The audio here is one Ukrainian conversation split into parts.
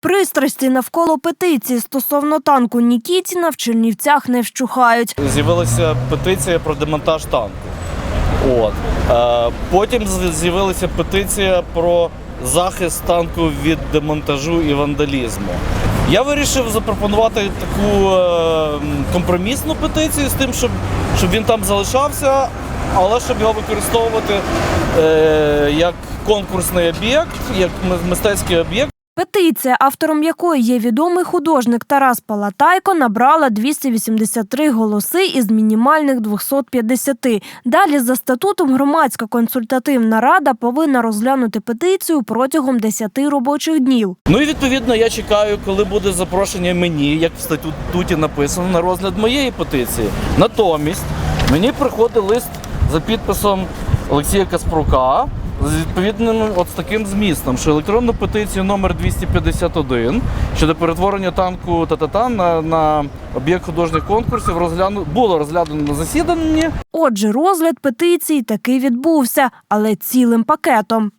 Пристрасті навколо петиції стосовно танку Нікітіна в Чернівцях не вщухають. З'явилася петиція про демонтаж танку. От. Е, потім з'явилася петиція про захист танку від демонтажу і вандалізму. Я вирішив запропонувати таку е, компромісну петицію з тим, щоб, щоб він там залишався, але щоб його використовувати е, як конкурсний об'єкт, як мистецький об'єкт. Петиція, автором якої є відомий художник Тарас Палатайко, набрала 283 голоси із мінімальних 250. Далі за статутом громадська консультативна рада повинна розглянути петицію протягом 10 робочих днів. Ну і відповідно я чекаю, коли буде запрошення мені, як в статуті написано, на розгляд моєї петиції. Натомість мені приходить лист за підписом Олексія Каспрука з відповідним от з таким змістом, що електронну петицію номер 251 щодо перетворення танку Татата на, на об'єкт художніх конкурсів розгляну було розглянено на засіданні. Отже, розгляд петиції таки відбувся, але цілим пакетом.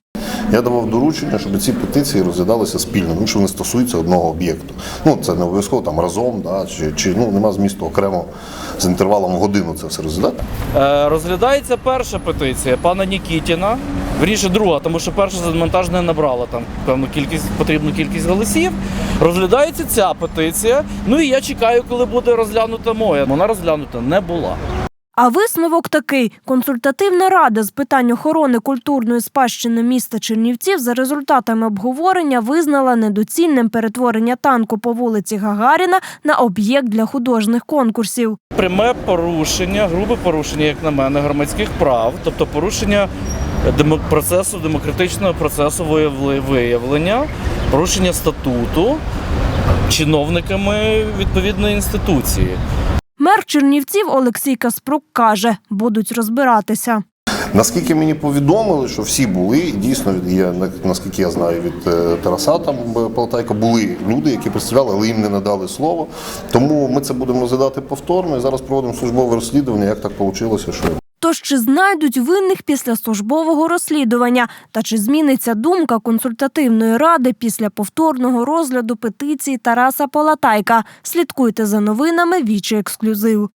Я давав доручення, щоб ці петиції розглядалися спільно, тому що вони стосуються одного об'єкту. Ну це не обов'язково там разом, да, чи, чи ну нема змісту окремо з інтервалом в годину це все розглядати. Е, розглядається перша петиція пана Нікітіна. Вірніше друга, тому що перша за не набрала там певну кількість потрібну кількість голосів. Розглядається ця петиція. Ну і я чекаю, коли буде розглянута моя. Вона розглянута не була. А висновок такий: консультативна рада з питань охорони культурної спадщини міста Чернівців за результатами обговорення визнала недоцільним перетворення танку по вулиці Гагаріна на об'єкт для художніх конкурсів. Пряме порушення, грубе порушення, як на мене, громадських прав, тобто порушення процесу, демократичного процесу виявлення, порушення статуту чиновниками відповідної інституції. Мер Чернівців Олексій Каспрук каже, будуть розбиратися. Наскільки мені повідомили, що всі були, дійсно є, наскільки я знаю від е, Тараса там е, Полтайка, були люди, які представляли, але їм не надали слово. Тому ми це будемо розглядати повторно і зараз проводимо службове розслідування, як так вийшло, що. Тож чи знайдуть винних після службового розслідування, та чи зміниться думка консультативної ради після повторного розгляду петиції Тараса Полатайка? Слідкуйте за новинами Вічі Ексклюзив.